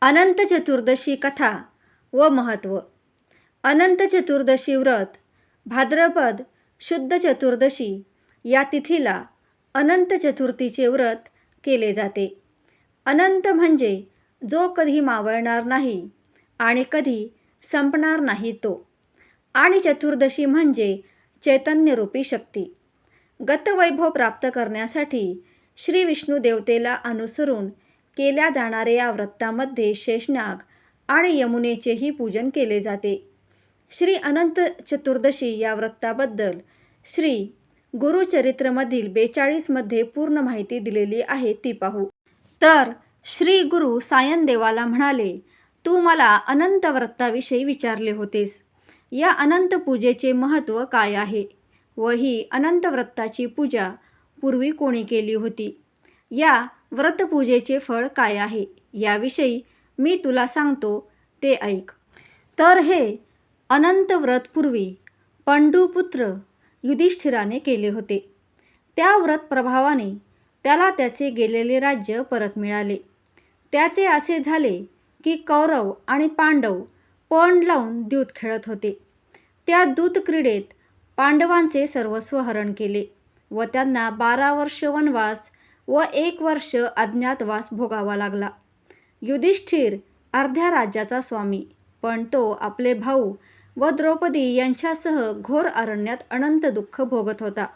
अनंत चतुर्दशी कथा व महत्त्व अनंत चतुर्दशी व्रत भाद्रपद शुद्ध चतुर्दशी या तिथीला अनंत चतुर्थीचे व्रत केले जाते. अनंत म्हणजे जो कधी मावळणार नाही आणि कधी संपणार नाही तो. आणि चतुर्दशी म्हणजे चैतन्यरूपी शक्ती. गतवैभव प्राप्त करण्यासाठी श्री विष्णू देवतेला अनुसरून केल्या जाणाऱ्या या व्रतामध्ये शेषनाग आणि यमुनेचेही पूजन केले जाते. श्री अनंत चतुर्दशी या व्रताबद्दल श्री गुरुचरित्रमधील बेचाळीसमध्ये पूर्ण माहिती दिलेली आहे ती पाहू. तर श्री गुरु सायनदेवाला म्हणाले तू मला अनंत व्रताविषयी विचारले होतेस. या अनंत पूजेचे महत्त्व काय आहे? व ही अनंत व्रताची पूजा पूर्वी कोणी केली होती? या व्रतपूजेचे फळ काय आहे याविषयी मी तुला सांगतो ते ऐक. तर हे अनंत व्रत पूर्वी पंडुपुत्र युधिष्ठिराने केले होते. त्या व्रत प्रभावाने त्याला त्याचे गेलेले राज्य परत मिळाले. त्याचे असे झाले की कौरव आणि पांडव पण लावून दूत खेळत होते. त्या दूत क्रीडेत पांडवांचे सर्वस्व हरण केले व त्यांना बारा वर्ष वनवास व एक वर्ष अज्ञातवास भोगावा लागला. युधिष्ठिर अर्ध्या राज्याचा स्वामी पण तो आपले भाऊ व द्रौपदी यांच्यासह घोर अरण्यात अनंत दुःख भोगत होता.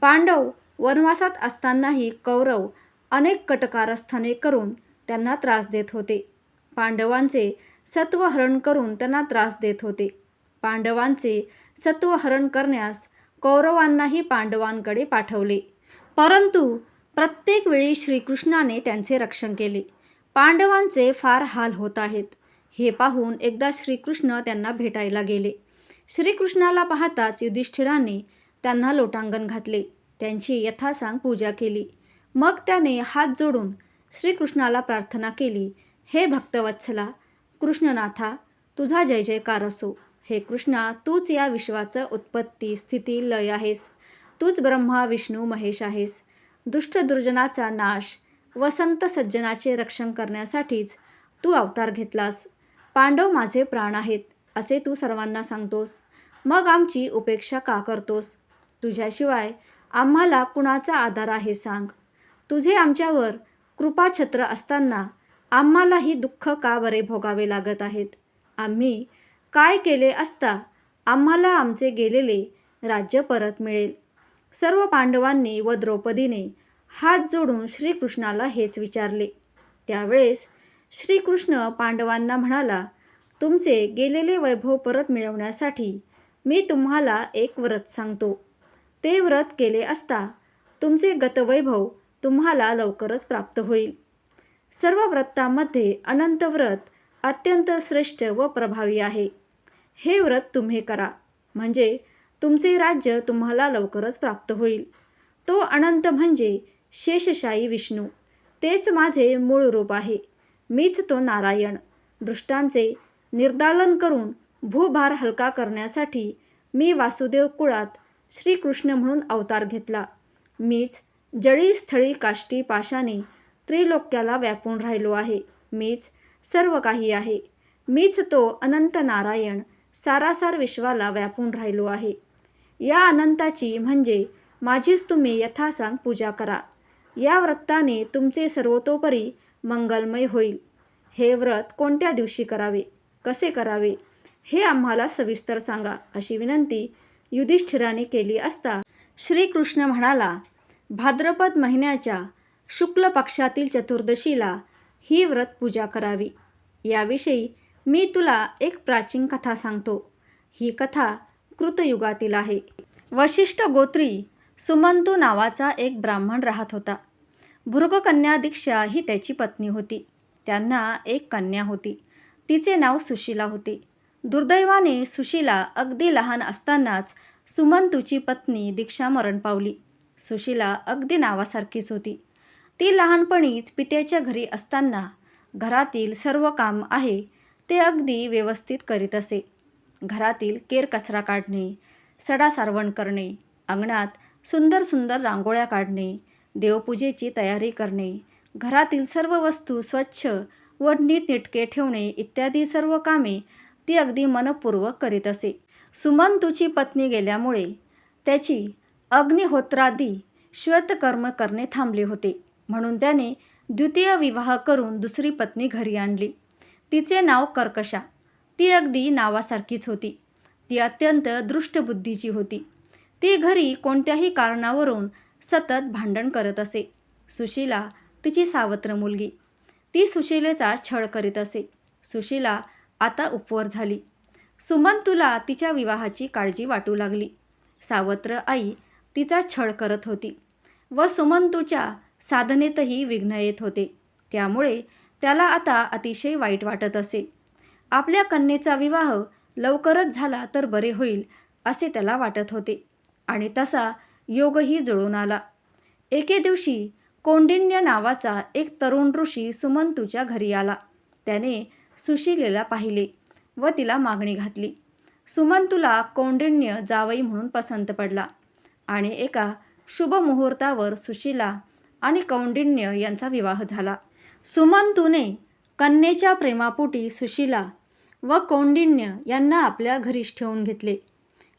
पांडव वनवासात असतानाही कौरव अनेक कटकारस्थाने करून त्यांना त्रास देत होते. पांडवांचे सत्वहरण करून त्यांना त्रास देत होते. पांडवांचे सत्वहरण करण्यास कौरवांनाही पांडवांकडे पाठवले. परंतु प्रत्येक वेळी श्रीकृष्णाने त्यांचे रक्षण केले. पांडवांचे फार हाल होत आहेत. हे पाहून एकदा श्रीकृष्ण त्यांना भेटायला गेले. श्रीकृष्णाला पाहताच युधिष्ठिराने त्यांना लोटांगण घातले. त्यांची यथासांग पूजा केली. मग त्याने हात जोडून श्रीकृष्णाला प्रार्थना केली हे भक्तवत्सला कृष्णनाथा तुझा जय जयकार असो. हे कृष्णा तूच या विश्वाचं उत्पत्ती स्थिती लय आहेस. तूच ब्रह्मा विष्णू महेश आहेस. दुष्ट दुर्जनाचा नाश वसंत सज्जनाचे रक्षण करण्यासाठीच तू अवतार घेतलास. पांडव माझे प्राण आहेत असे तू सर्वांना सांगतोस. मग आमची उपेक्षा का करतोस? तुझ्याशिवाय आम्हाला कुणाचा आधार आहे सांग. तुझे आमच्यावर कृपाछत्र असताना आम्हालाही दुःख का बरे भोगावे लागत आहेत? आम्ही काय केले असता आम्हाला आमचे गेलेले राज्य परत मिळेल. सर्व पांडवांनी व द्रौपदीने हात जोडून श्रीकृष्णाला हेच विचारले. त्यावेळेस श्रीकृष्ण पांडवांना म्हणाला तुमचे गेलेले वैभव परत मिळवण्यासाठी मी तुम्हाला एक व्रत सांगतो. ते व्रत केले असता तुमचे गतवैभव तुम्हाला लवकरच प्राप्त होईल. सर्व व्रतामध्ये अनंत व्रत अत्यंत श्रेष्ठ व प्रभावी आहे. हे व्रत तुम्ही करा. म्हणजे तुमचे राज्य तुम्हाला लवकरच प्राप्त होईल. तो अनंत म्हणजे शेषशाही विष्णू. तेच माझे मूळ रूप आहे. मीच तो नारायण. दृष्टांचे निर्दालन करून भूभार हलका करण्यासाठी मी वासुदेव कुळात श्रीकृष्ण म्हणून अवतार घेतला. मीच जळी स्थळी काष्टी पाशाने त्रिलोक्याला व्यापून राहिलो आहे. मीच सर्व काही आहे. मीच तो अनंत नारायण सारासार विश्वाला व्यापून राहिलो आहे. या अनंताची म्हणजे माझीच तुम्ही यथासांग पूजा करा. या व्रताने तुमचे सर्वतोपरी मंगलमय होईल. हे व्रत कोणत्या दिवशी करावे? कसे करावे? हे आम्हाला सविस्तर सांगा अशी विनंती युधिष्ठिराने केली असता श्रीकृष्ण म्हणाला भाद्रपद महिन्याच्या शुक्ल पक्षातील चतुर्दशीला ही व्रत पूजा करावी. याविषयी मी तुला एक प्राचीन कथा सांगतो. ही कथा कृतयुगातील आहे. वशिष्ठ गोत्री सुमंतू नावाचा एक ब्राह्मण राहत होता. भृगकन्या दीक्षा ही त्याची पत्नी होती. त्यांना एक कन्या होती. तिचे नाव सुशीला होते. दुर्दैवाने सुशीला अगदी लहान असतानाच सुमंतूची पत्नी दीक्षा मरण पावली. सुशीला अगदी नावासारखीच होती. ती लहानपणीच पित्याच्या घरी असताना घरातील सर्व काम आहे ते अगदी व्यवस्थित करीत असे. घरातील केर कचरा काढणे सडा सारवण करणे अंगणात सुंदर सुंदर रांगोळ्या काढणे देवपूजेची तयारी करणे घरातील सर्व वस्तू स्वच्छ व नीटनेटके ठेवणे इत्यादी सर्व कामे ती अगदी मनपूर्वक करीत असे. सुमंतूची पत्नी गेल्यामुळे त्याची अग्निहोत्रादी श्वेतकर्म करणे थांबले होते. म्हणून त्याने द्वितीय विवाह करून दुसरी पत्नी घरी आणली. तिचे नाव कर्कशा. ती अगदी नावासारखीच होती. ती अत्यंत दृष्टबुद्धीची होती. ती घरी कोणत्याही कारणावरून सतत भांडण करत असे. सुशीला तिची सावत्र मुलगी. ती सुशीलेचा छळ करीत असे. सुशीला आता उपवर झाली. सुमंतूला तिच्या विवाहाची काळजी वाटू लागली. सावत्र आई तिचा छळ करत होती व सुमंतूच्या साधनेतही विघ्न येत होते. त्यामुळे त्याला आता अतिशय वाईट वाटत असे. आपल्या कन्येचा विवाह लवकरच झाला तर बरे होईल असे त्याला वाटत होते. आणि तसा योगही जुळून आला. एके दिवशी कौंडिण्य नावाचा एक तरुण ऋषी सुमंतूच्या घरी आला. त्याने सुशीलेला पाहिले व तिला मागणी घातली. सुमंतूला कौंडिण्य जावई म्हणून पसंत पडला आणि एका शुभ मुहूर्तावर सुशीला आणि कौंडिण्य यांचा विवाह झाला. सुमंतूने कन्येच्या प्रेमापोटी सुशीला व कौंडिण्य यांना आपल्या घरीच ठेवून घेतले.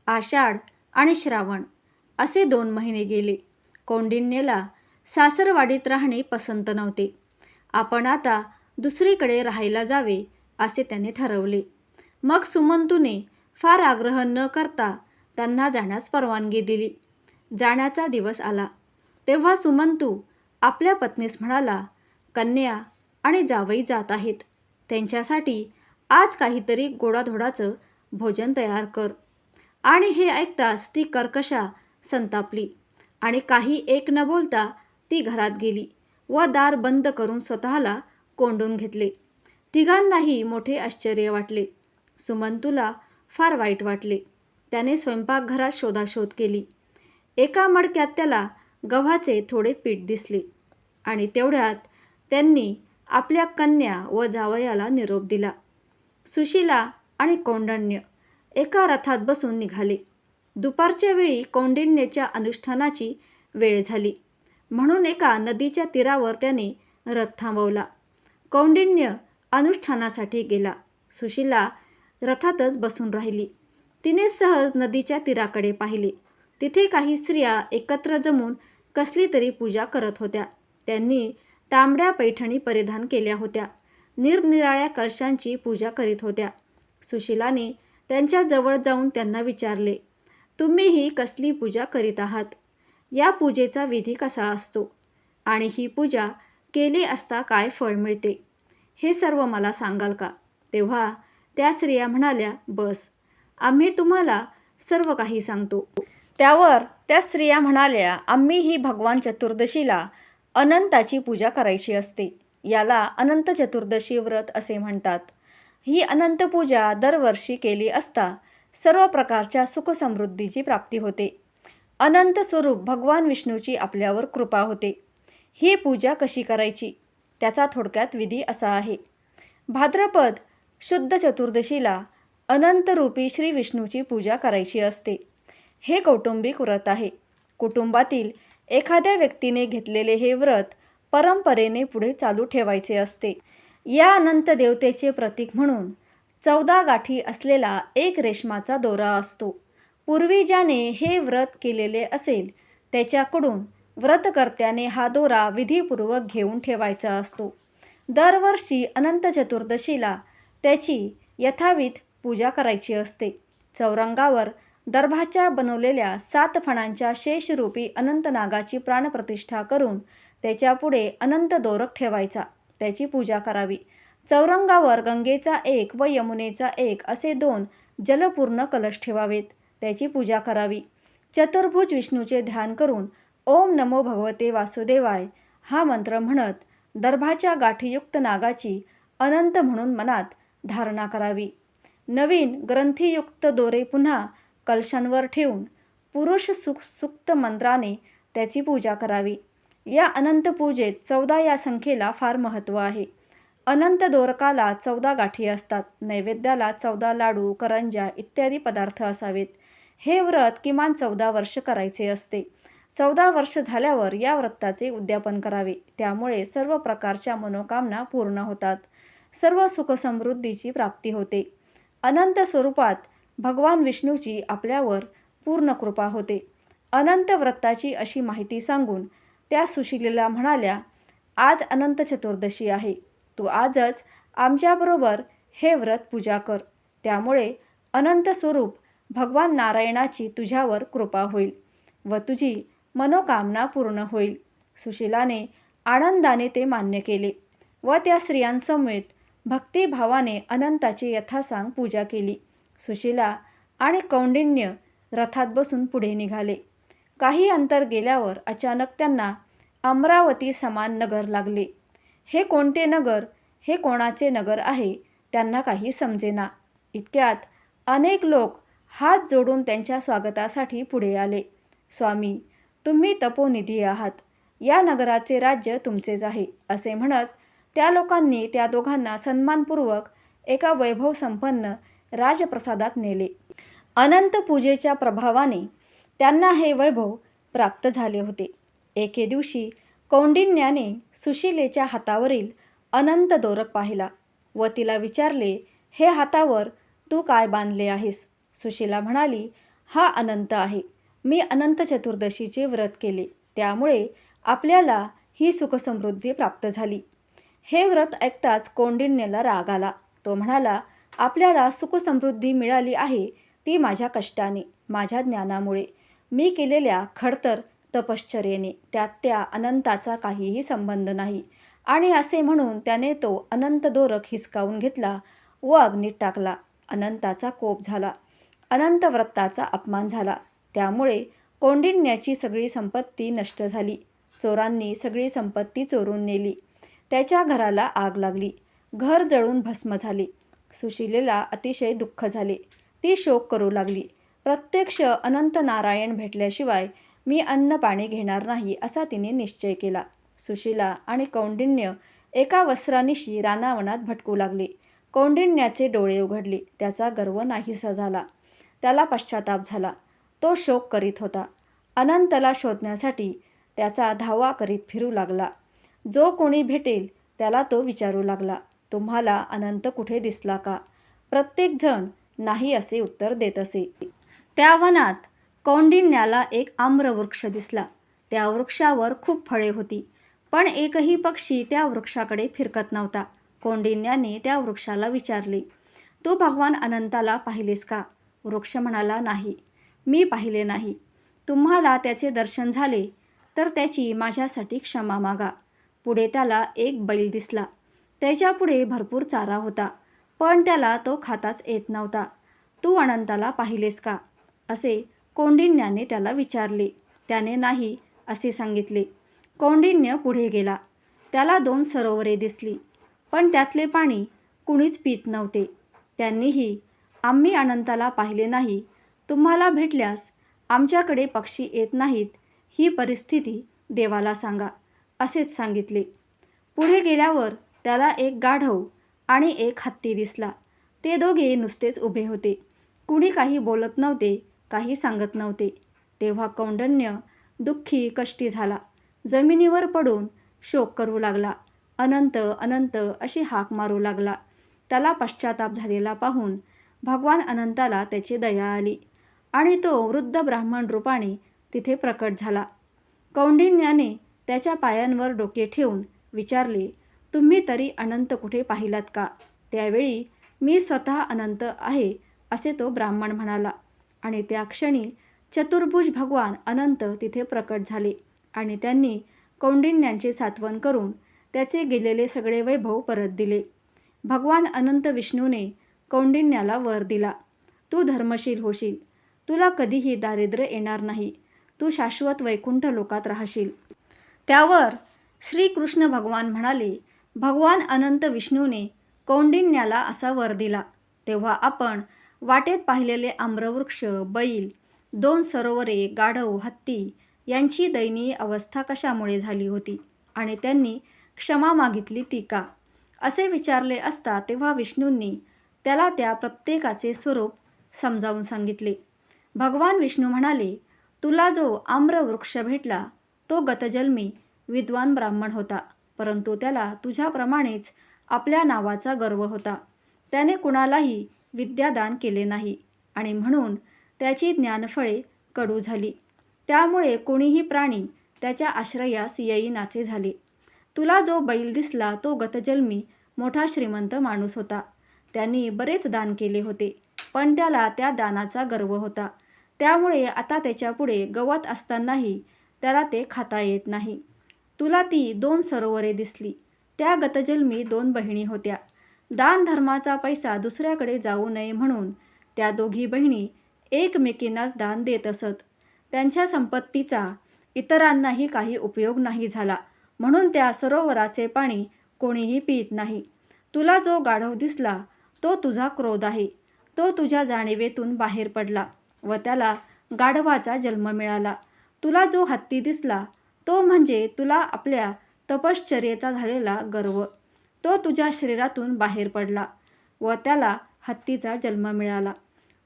आषाढ आणि श्रावण असे दोन महिने गेले. कौंडिन्यला सासरवाडीत राहणे पसंत नव्हते. आपण आता दुसरीकडे राहायला जावे असे त्याने ठरवले. मग सुमंतूने फार आग्रह न करता त्यांना जाण्यास परवानगी दिली. जाण्याचा दिवस आला. तेव्हा सुमंतू आपल्या पत्नीस म्हणाला कन्या आणि जावई जात आहेत. त्यांच्यासाठी आज काहीतरी गोडाधोडाचं भोजन तयार कर. आणि हे ऐकताच ती कर्कशा संतापली. आणि काही एक न बोलता ती घरात गेली व दार बंद करून स्वतःला कोंडून घेतले. तिघांनाही मोठे आश्चर्य वाटले. सुमंतूला फार वाईट वाटले. त्याने स्वयंपाकघरात शोधाशोध केली. एका मडक्यात त्याला गव्हाचे थोडे पीठ दिसले. आणि तेवढ्यात त्यांनी आपल्या कन्या व जावयाला निरोप दिला. सुशीला आणि कौंडण्य एका रथात बसून निघाले. दुपारच्या वेळी कौंडिन्यच्या अनुष्ठानाची वेळ झाली. म्हणून एका नदीच्या तीरावर त्याने रथ थांबवला. कौंडिन्य अनुष्ठानासाठी गेला. सुशीला रथातच बसून राहिली. तिने सहज नदीच्या तीराकडे पाहिले. तिथे काही स्त्रिया एकत्र जमून कसली तरी पूजा करत होत्या. त्यांनी तांबड्या पैठणी परिधान केल्या होत्या. निरनिराळ्या कलशांची पूजा करीत होत्या. सुशीलाने त्यांच्या जवळ जाऊन त्यांना विचारले तुम्ही ही कसली पूजा करीत आहात? या पूजेचा विधी कसा असतो? आणि ही पूजा केली असता काय फळ मिळते? हे सर्व मला सांगाल का? तेव्हा त्या स्त्रिया म्हणाल्या बस आम्ही तुम्हाला सर्व काही सांगतो. त्यावर त्या स्त्रिया म्हणाल्या आम्ही ही भगवान चतुर्दशीला अनंताची पूजा करायची असते. याला अनंत चतुर्दशी व्रत असे म्हणतात. ही अनंत पूजा दरवर्षी केली असता सर्व प्रकारच्या सुखसमृद्धीची प्राप्ती होते. अनंत स्वरूप भगवान विष्णूची आपल्यावर कृपा होते. ही पूजा कशी करायची? त्याचा थोडक्यात विधी असा आहे. भाद्रपद शुद्ध चतुर्दशीला अनंतरूपी श्री विष्णूची पूजा करायची असते. हे कौटुंबिक व्रत आहे. कुटुंबातील एखाद्या व्यक्तीने घेतलेले हे व्रत परंपरेने पुढे चालू ठेवायचे असते. या अनंत देवतेचे प्रतीक म्हणून चौदा गाठी असलेला एक रेशमाचा दोरा असतो. पूर्वी ज्याने हे व्रत केलेले असेल त्याच्याकडून व्रतकर्त्याने हा दोरा विधीपूर्वक घेऊन ठेवायचा असतो. दरवर्षी अनंत चतुर्दशीला त्याची यथाविध पूजा करायची असते. चौरंगावर दर्भाच्या बनवलेल्या सात फणांच्या शेषरूपी अनंत नागाची प्राणप्रतिष्ठा करून त्याच्यापुढे अनंत दोरक ठेवायचा. त्याची पूजा करावी. चौरंगावर गंगेचा एक व यमुनेचा एक असे दोन जलपूर्ण कलश ठेवावेत. त्याची पूजा करावी. चतुर्भुज विष्णूचे ध्यान करून ओम नमो भगवते वासुदेवाय हा मंत्र म्हणत दर्भाच्या गाठीयुक्त नागाची अनंत म्हणून मनात धारणा करावी. नवीन ग्रंथीयुक्त दोरे पुन्हा कलशांवर ठेवून पुरुष सुख सुक्त मंत्राने त्याची पूजा करावी. या अनंत पूजेत चौदा या संख्येला फार महत्त्व आहे. अनंत दोरकाला चौदा गाठी असतात. नैवेद्याला चौदा लाडू करंजा इत्यादी पदार्थ असावेत. हे व्रत किमान चौदा वर्ष करायचे असते. चौदा वर्ष झाल्यावर या व्रताचे उद्यापन करावे. त्यामुळे सर्व प्रकारच्या मनोकामना पूर्ण होतात. सर्व सुखसमृद्धीची प्राप्ती होते. अनंत स्वरूपात भगवान विष्णूची आपल्यावर पूर्ण कृपा होते. अनंत व्रताची अशी माहिती सांगून त्या सुशिलेला म्हणाल्या आज अनंत चतुर्दशी आहे. तू आजच आमच्याबरोबर हे व्रत पूजा कर. त्यामुळे अनंत स्वरूप भगवान नारायणाची तुझ्यावर कृपा होईल व तुझी मनोकामना पूर्ण होईल. सुशिलाने आनंदाने ते मान्य केले व त्या स्त्रियांसमवेत भक्तिभावाने अनंताची यथासांग पूजा केली. सुशिला आणि कौंडिन्य रथात बसून पुढे निघाले. काही अंतर गेल्यावर अचानक त्यांना अमरावती समान नगर लागले. हे कोणते नगर? हे कोणाचे नगर आहे? त्यांना काही समजेना. इतक्यात अनेक लोक हात जोडून त्यांच्या स्वागतासाठी पुढे आले. स्वामी तुम्ही तपोनिधी आहात. या नगराचे राज्य तुमचेच आहे असे म्हणत त्या लोकांनी त्या दोघांना सन्मानपूर्वक एका वैभवसंपन्न राजप्रसादात नेले. अनंत पूजेच्या प्रभावाने त्यांना हे वैभव प्राप्त झाले होते. एके दिवशी कौंडिन्याने सुशिलेच्या हातावरील अनंत दोरक पाहिला व तिला विचारले हे हातावर तू काय बांधले आहेस? सुशिला म्हणाली हा अनंत आहे. मी अनंत चतुर्दशीचे व्रत केले. त्यामुळे आपल्याला ही सुखसमृद्धी प्राप्त झाली. हे व्रत ऐकताच कौंडिन्यला राग आला. तो म्हणाला आपल्याला सुखसमृद्धी मिळाली आहे ती माझ्या कष्टाने माझ्या ज्ञानामुळे. मी केलेल्या खडतर तपश्चर्येने त्यात त्या अनंताचा काहीही संबंध नाही. आणि असे म्हणून त्याने तो अनंत दोरक हिसकावून घेतला व अग्नीत टाकला. अनंताचा कोप झाला. अनंत व्रताचा अपमान झाला. त्यामुळे कोंडिण्याची सगळी संपत्ती नष्ट झाली. चोरांनी सगळी संपत्ती चोरून नेली. त्याच्या घराला आग लागली. घर जळून भस्म झाले. सुशिलेला अतिशय दुःख झाले. ती शोक करू लागली. प्रत्यक्ष अनंत नारायण भेटल्याशिवाय मी अन्न पाणी घेणार नाही असा तिने निश्चय केला. सुशिला आणि कौंडिन्य एका वस्त्रानिशी रानावनात भटकू लागले. कौंडिन्याचे डोळे उघडले. त्याचा गर्व नाहीसा झाला. त्याला पश्चाताप झाला. तो शोक करीत होता. अनंतला शोधण्यासाठी त्याचा धावा करीत फिरू लागला. जो कोणी भेटेल त्याला तो विचारू लागला. तुम्हाला अनंत कुठे दिसला का? प्रत्येकजण नाही असे उत्तर देत असे. त्या वनात कौंडिन्याला एक आम्रवृक्ष दिसला. त्या वृक्षावर खूप फळे होती पण एकही पक्षी त्या वृक्षाकडे फिरकत नव्हता. कौंडिन्याने त्या वृक्षाला विचारले तू भगवान अनंताला पाहिलेस का? वृक्ष म्हणाला नाही मी पाहिले नाही. तुम्हाला त्याचे दर्शन झाले तर त्याची माझ्यासाठी क्षमा मागा. पुढे त्याला एक बैल दिसला. त्याच्यापुढे भरपूर चारा होता पण त्याला तो खाताच येत नव्हता. तू अनंताला पाहिलेस का? असे कौंडिन्याने त्याला विचारले. त्याने नाही असे सांगितले. कौंडिन्य पुढे गेला. त्याला दोन सरोवरे दिसली पण त्यातले पाणी कुणीच पित नव्हते. त्यांनीही आम्ही अनंताला पाहिले नाही तुम्हाला भेटल्यास आमच्याकडे पक्षी येत नाहीत ही परिस्थिती देवाला सांगा असेच सांगितले. पुढे गेल्यावर त्याला एक गाढव आणि एक हत्ती दिसला. ते दोघे नुसतेच उभे होते. कुणी काही बोलत नव्हते काही सांगत नव्हते. तेव्हा कौंडन्य दुःखी कष्टी झाला. जमिनीवर पडून शोक करू लागला. अनंत अनंत अशी हाक मारू लागला. त्याला पश्चाताप झालेला पाहून भगवान अनंताला त्याची दया आली आणि तो वृद्ध ब्राह्मण रूपाने तिथे प्रकट झाला. कौंडिन्याने त्याच्या पायांवर डोके ठेवून विचारले तुम्ही तरी अनंत कुठे पाहिलात का? त्यावेळी मी स्वतः अनंत आहे असे तो ब्राह्मण म्हणाला. आणि त्या क्षणी चतुर्भुज भगवान अनंत तिथे प्रकट झाले आणि त्यांनी कौंडिन्यांचे सात्वन करून त्याचे गेलेले सगळे वैभव परत दिले. भगवान अनंत विष्णूने कौंडिन्याला वर दिला. तू धर्मशील होशील. तुला कधीही दारिद्र्य येणार नाही. तू शाश्वत वैकुंठ लोकात राहशील. त्यावर श्रीकृष्ण भगवान म्हणाले भगवान अनंत विष्णूने कौंडिन्याला असा वर दिला. तेव्हा आपण वाटेत पाहिलेले आम्रवृक्ष बैल दोन सरोवरे गाढव हत्ती यांची दयनीय अवस्था कशामुळे झाली होती आणि त्यांनी क्षमा मागितली ती का? असे विचारले असता तेव्हा विष्णूंनी त्याला त्या प्रत्येकाचे स्वरूप समजावून सांगितले. भगवान विष्णू म्हणाले तुला जो आम्रवृक्ष भेटला तो गतजन्मी विद्वान ब्राह्मण होता परंतु त्याला तुझ्याप्रमाणेच आपल्या नावाचा गर्व होता. त्याने कुणालाही विद्यादान केले नाही आणि म्हणून त्याची ज्ञानफळे कडू झाली. त्यामुळे कोणीही प्राणी त्याच्या आश्रयास येईनाचे झाले. तुला जो बैल दिसला तो गतजन्मी मोठा श्रीमंत माणूस होता. त्यांनी बरेच दान केले होते पण त्याला त्या दानाचा गर्व होता. त्यामुळे आता त्याच्यापुढे गवत असतानाही त्याला ते खाता येत नाही. तुला ती दोन सरोवरे दिसली. त्या गतजन्मी दोन बहिणी होत्या. दानधर्माचा पैसा दुसऱ्याकडे जाऊ नये म्हणून त्या दोघी बहिणी एकमेकींनाच दान देत असत. त्यांच्या संपत्तीचा इतरांनाही काही उपयोग नाही झाला. म्हणून त्या सरोवराचे पाणी कोणीही पित नाही. तुला जो गाढव दिसला तो तुझा क्रोध आहे. तो तुझ्या जाणीवेतून बाहेर पडला व त्याला गाढवाचा जन्म मिळाला. तुला जो हत्ती दिसला तो म्हणजे तुला आपल्या तपश्चर्येचा झालेला गर्व. तो तुझ्या शरीरातून बाहेर पडला व त्याला हत्तीचा जन्म मिळाला.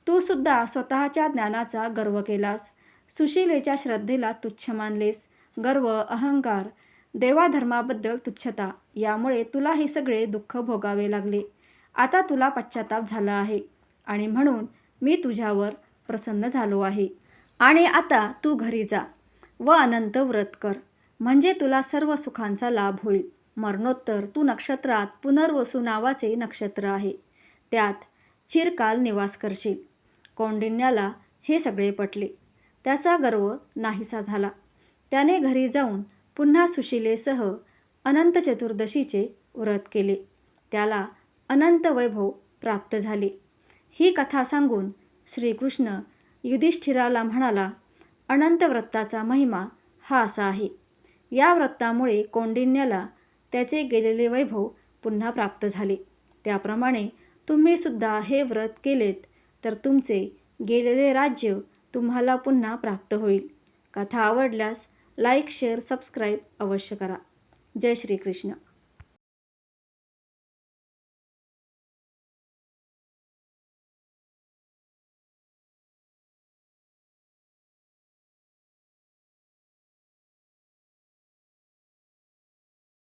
तू सुद्धा स्वतःच्या ज्ञानाचा गर्व केलास. सुशीलेच्या श्रद्धेला तुच्छ मानलेस. गर्व अहंकार देवाधर्माबद्दल तुच्छता यामुळे तुला हे सगळे दुःख भोगावे लागले. आता तुला पश्चाताप झाला आहे आणि म्हणून मी तुझ्यावर प्रसन्न झालो आहे. आणि आता तू घरी जा व अनंत व्रत कर. म्हणजे तुला सर्व सुखांचा लाभ होईल. मरणोत्तर तू नक्षत्रात पुनर्वसू नावाचे नक्षत्र आहे. त्यात चिरकाल निवास करशील. कौंडिन्याला हे सगळे पटले. त्याचा गर्व नाहीसा झाला. त्याने घरी जाऊन पुन्हा सुशिलेसह अनंत चतुर्दशीचे व्रत केले. त्याला अनंत वैभव प्राप्त झाले. ही कथा सांगून श्रीकृष्ण युधिष्ठिराला म्हणाला अनंत व्रताचा महिमा हा असा आहे. या व्रतामुळे कौंडिन्याला त्याचे गेलेले वैभव पुन्हा प्राप्त झाले. त्याप्रमाणे तुम्ही सुद्धा हे व्रत केलेत तर तुमचे गेलेले राज्य तुम्हाला पुन्हा प्राप्त होईल. कथा आवडल्यास लाईक शेअर सबस्क्राईब अवश्य करा. जय श्रीकृष्ण.